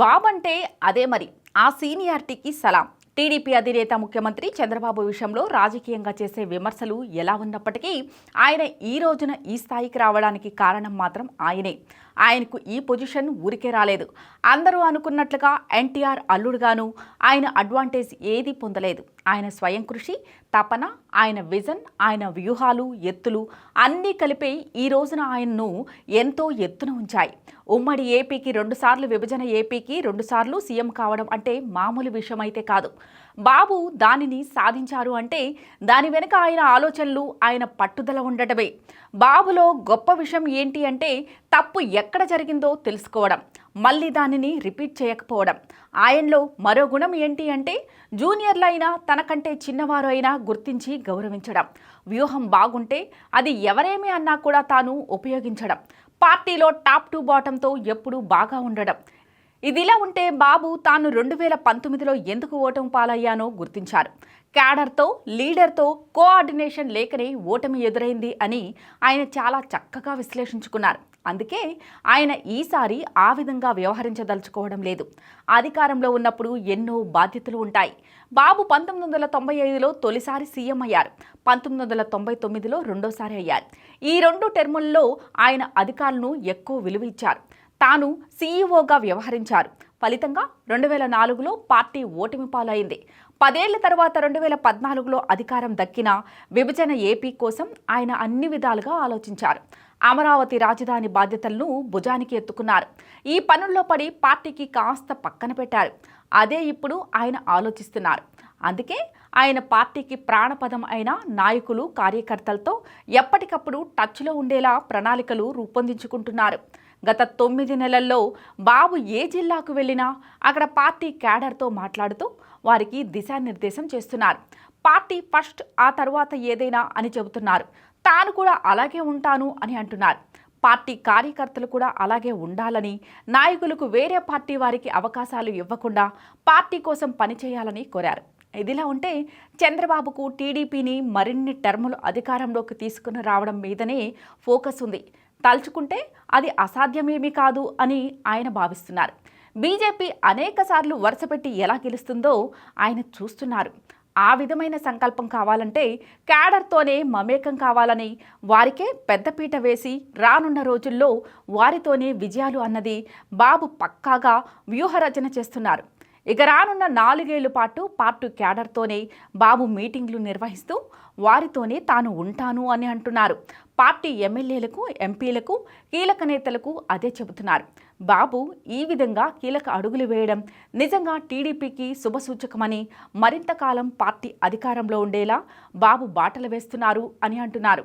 బాబంటే అంటే అదే మరి. ఆ సీనియారిటీకి సలాం. టీడీపీ అధినేత ముఖ్యమంత్రి చంద్రబాబు విషయంలో రాజకీయంగా చేసే విమర్శలు ఎలా ఉన్నప్పటికీ ఆయన ఈ రోజున ఈ స్థాయికి రావడానికి కారణం మాత్రం ఆయనే. ఆయనకు ఈ పొజిషన్ ఊరికే రాలేదు. అందరూ అనుకున్నట్లుగా ఎన్టీఆర్ అల్లుడుగాను ఆయన అడ్వాంటేజ్ ఏదీ పొందలేదు. ఆయన స్వయం కృషి తపన ఆయన విజన్ ఆయన వ్యూహాలు ఎత్తులు అన్నీ కలిపి ఈ రోజున ఆయన్ను ఎంతో ఎత్తున ఉంచాయి. ఉమ్మడి ఏపీకి రెండుసార్లు విభజన ఏపీకి రెండుసార్లు సీఎం కావడం అంటే మామూలు విషయం అయితే కాదు. బాబు దానిని సాధించారు అంటే దాని వెనుక ఆయన ఆలోచనలు ఆయన పట్టుదల ఉండటమే. బాబులో గొప్ప విషయం ఏంటి అంటే తప్పు ఎక్కడ జరిగిందో తెలుసుకోవడం. మళ్ళీ దానిని రిపీట్ చేయకపోవడం. ఆయనలో మరో గుణం ఏంటి అంటే జూనియర్లు అయినా తనకంటే చిన్నవారు అయినా గుర్తించి గౌరవించడం. వ్యూహం బాగుంటే అది ఎవరేమి అన్నా కూడా తాను ఉపయోగించడం. పార్టీలో టాప్ టు బాటంతో ఎప్పుడూ బాగా ఉండడం. ఇదిలా ఉంటే బాబు తాను రెండు వేల పంతొమ్మిదిలో ఎందుకు ఓటం పాలయ్యానో గుర్తించారు. క్యాడర్తో లీడర్తో కోఆర్డినేషన్ లేకనే ఓటమి ఎదురైంది అని ఆయన చాలా చక్కగా విశ్లేషించుకున్నారు. అందుకే ఆయన ఈసారి ఆ విధంగా వ్యవహరించదలుచుకోవడం లేదు. అధికారంలో ఉన్నప్పుడు ఎన్నో బాధ్యతలు ఉంటాయి. బాబు పంతొమ్మిది వందల తొంభై ఐదులో తొలిసారి సీఎం అయ్యారు. పంతొమ్మిది వందల తొంభై తొమ్మిదిలో రెండోసారి అయ్యారు. ఈ రెండు టెర్ముల్లో ఆయన అధికారులను ఎక్కువ విలువ ఇచ్చారు. తాను సీఈఓగా వ్యవహరించారు. ఫలితంగా రెండు వేల నాలుగులో పార్టీ ఓటమి పాలైంది. పదేళ్ళ తర్వాత రెండు వేల పద్నాలుగులో అధికారం దక్కిన విభజన ఏపీ కోసం ఆయన అన్ని విధాలుగా ఆలోచించారు. అమరావతి రాజధాని బాధ్యతలను భుజానికి ఎత్తుకున్నారు. ఈ పనుల్లో పడి పార్టీకి కాస్త పక్కన పెట్టారు. అదే ఇప్పుడు ఆయన ఆలోచిస్తున్నారు. అందుకే ఆయన పార్టీకి ప్రాణపదం అయిన నాయకులు కార్యకర్తలతో ఎప్పటికప్పుడు టచ్లో ఉండేలా ప్రణాళికలు రూపొందించుకుంటున్నారు. గత తొమ్మిది నెలల్లో బాబు ఏ జిల్లాకు వెళ్ళినా అక్కడ పార్టీ క్యాడర్తో మాట్లాడుతూ వారికి దిశానిర్దేశం చేస్తున్నారు. పార్టీ ఫస్ట్ ఆ తర్వాత ఏదైనా అని చెబుతున్నారు. తాను కూడా అలాగే ఉంటాను అని అంటున్నారు. పార్టీ కార్యకర్తలు కూడా అలాగే ఉండాలని నాయకులకు వేరే పార్టీ వారికి అవకాశాలు ఇవ్వకుండా పార్టీ కోసం పనిచేయాలని కోరారు. ఇదిలా ఉంటే చంద్రబాబుకు టీడీపీని మరిన్ని టర్ములు అధికారంలోకి తీసుకుని రావడం మీదనే ఫోకస్ ఉంది. తలుచుకుంటే అది అసాధ్యమేమీ కాదు అని ఆయన భావిస్తున్నారు. బీజేపీ అనేక సార్లు వరుసపెట్టి ఎలా గెలుస్తుందో ఆయన చూస్తున్నారు. ఆ విధమైన సంకల్పం కావాలంటే క్యాడర్తోనే మమేకం కావాలని వారికే పెద్దపీట వేసి రానున్న రోజుల్లో వారితోనే విజయాలు అన్నది బాబు పక్కాగా వ్యూహరచన చేస్తున్నారు. ఇక రానున్న నాలుగేళ్ళ పాటు పార్టీ క్యాడర్తోనే బాబు మీటింగ్లు నిర్వహిస్తూ వారితోనే తాను ఉంటాను అని అంటున్నారు. పార్టీ ఎమ్మెల్యేలకు ఎంపీలకు కీలక నేతలకు అదే చెబుతున్నారు. బాబు ఈ విధంగా కీలక అడుగులు వేయడం నిజంగా టీడీపీకి శుభసూచకమని మరింతకాలం పార్టీ అధికారంలో ఉండేలా బాబు బాటలు వేస్తున్నారు అని అంటున్నారు.